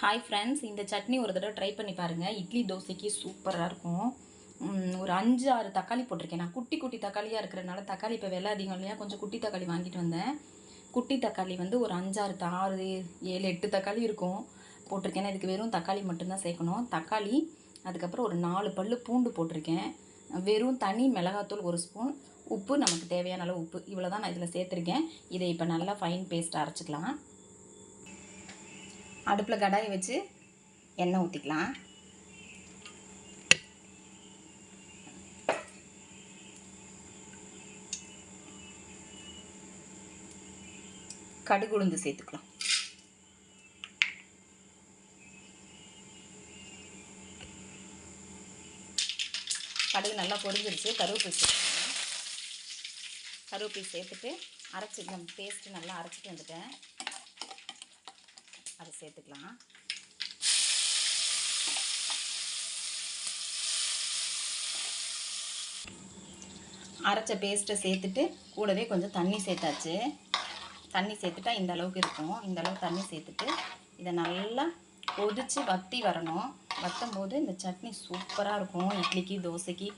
Hi friends இந்த சட்னி ஒரு தடவை ட்ரை பண்ணி பாருங்கள் இட்லி தோசைக்கு சூப்பராக இருக்கும். ஒரு அஞ்சு ஆறு தக்காளி போட்டிருக்கேன். நான் குட்டி குட்டி தக்காளியாக இருக்கிறனால தக்காளி இப்போ விலை அதிகம் இல்லையா? கொஞ்சம் குட்டி தக்காளி வாங்கிட்டு வந்தேன். குட்டி தக்காளி வந்து ஒரு அஞ்சாறு ஆறு ஏழு எட்டு தக்காளி இருக்கும். போட்டிருக்கேன். இதுக்கு வெறும் தக்காளி மட்டும்தான் சேர்க்கணும். தக்காளி அதுக்கப்புறம் ஒரு நாலு பல் பூண்டு போட்டிருக்கேன். வெறும் தனி மிளகாத்தூள் ஒரு ஸ்பூன். உப்பு நமக்கு தேவையான அளவு உப்பு. இவ்வளோ தான் நான் இதில் சேர்த்துருக்கேன். இதை இப்போ நல்லா ஃபைன் பேஸ்ட் அரைச்சிக்கலாம். அடுப்பில் கடாயை வச்சு எண்ணெய் ஊற்றிக்கலாம் கடுகு உளுந்து சேர்த்துக்கலாம். கடுகு நல்லா பொரிஞ்சிருச்சு. கருவேப்பிலை சேர்த்துக்கலாம். கருவேப்பிலை சேர்த்துட்டு அரைச்சி நம்ம பேஸ்ட்டு நல்லா அரைச்சிட்டு வந்துட்டேன். அதை சேர்த்துக்கலாம். அரைச்ச பேஸ்ட்டை சேர்த்துட்டு கூடவே கொஞ்சம் தண்ணி சேர்த்தாச்சு. தண்ணி சேர்த்துட்டா இந்த அளவுக்கு இருக்கும். இந்த அளவுக்கு தண்ணி சேர்த்துட்டு இதை நல்லா கொதித்து வத்தி வரணும். வத்தும் போது இந்த சட்னி சூப்பராக இருக்கும். இட்லிக்கு தோசைக்கு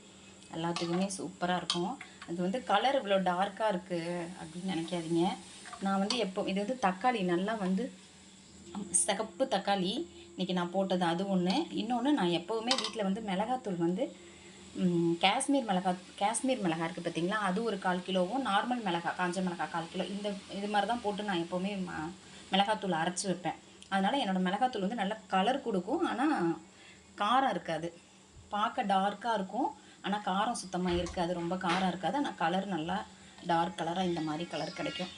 எல்லாத்துக்குமே சூப்பராக இருக்கும். அது வந்து கலர் இவ்வளோ டார்க்காக இருக்குது அப்படின்னு நினைக்காதீங்க. நான் வந்து எப்போ இது வந்து தக்காளி நல்லா வந்து சிகப்பு தக்காளி இன்றைக்கி நான் போட்டது அது ஒன்று இன்னொன்று நான் எப்போவுமே வீட்டில் வந்து மிளகாத்தூள் வந்து காஷ்மீர் மிளகா காஷ்மீர் மிளகா இருக்குது பார்த்தீங்களா அது ஒரு கால் கிலோவும் நார்மல் மிளகா காஞ்ச மிளகா கால் கிலோ இந்த இது மாதிரி தான் போட்டு நான் எப்போவுமே ம- மிளகாத்தூள் அரைச்சி வைப்பேன். அதனால் என்னோடய மிளகாத்தூள் வந்து நல்லா கலர் கொடுக்கும். ஆனால் காரம் இருக்காது. பார்க்க டார்க்காக இருக்கும். ஆனால் காரம் சுத்தமாக இருக்காது. ரொம்ப காரம் இருக்காது. ஆனால் கலர் நல்லா டார்க் கலராக இந்த மாதிரி கலர் கிடைக்கும்.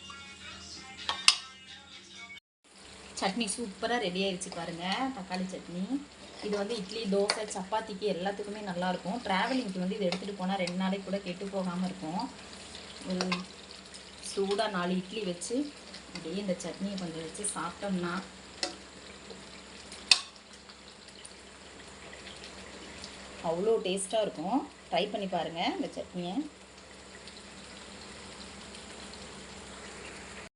சட்னி சூப்பராக ரெடி ஆயிடுச்சு பாருங்கள் தக்காளி சட்னி. இது வந்து இட்லி தோசை சப்பாத்திக்கு எல்லாத்துக்குமே நல்லாயிருக்கும் ட்ராவலிங்க்கு வந்து இது எடுத்துகிட்டு போனால் ரெண்டு நாளைக்கு கூட கெட்டு போகாமல் இருக்கும். ஒரு சூடாக நாலு இட்லி வச்சு அப்படியே இந்த சட்னியை கொஞ்சம் வச்சு சாப்பிட்டோம்னா அவ்வளோ டேஸ்ட்டாக இருக்கும். ட்ரை பண்ணி பாருங்கள் இந்த சட்னியை.